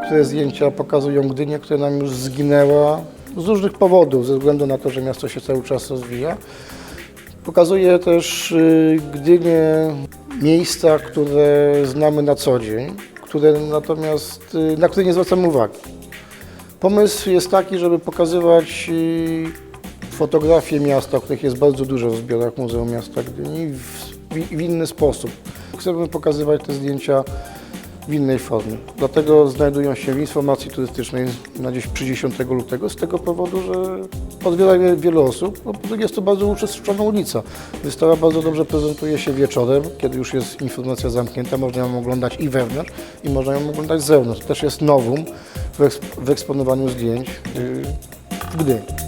Niektóre zdjęcia pokazują Gdynię, która nam już zginęła z różnych powodów, ze względu na to, że miasto się cały czas rozwija. Pokazuje też y, Gdynię miejsca, które znamy na co dzień, które natomiast, y, na które nie zwracamy uwagi. Pomysł jest taki, żeby pokazywać y, fotografie miasta, których jest bardzo dużo w zbiorach Muzeum Miasta Gdyni w, w, w inny sposób. Chcemy pokazywać te zdjęcia w innej formie. Dlatego znajdują się w informacji turystycznej na dziś przy 10 lutego z tego powodu, że odwiera je wiele osób. No, po drugie jest to bardzo uczestniczona ulica. Wystawa bardzo dobrze prezentuje się wieczorem, kiedy już jest informacja zamknięta. Można ją oglądać i wewnątrz, i można ją oglądać z zewnątrz. Też jest nowum w, eks- w eksponowaniu zdjęć yy, w Gdyni.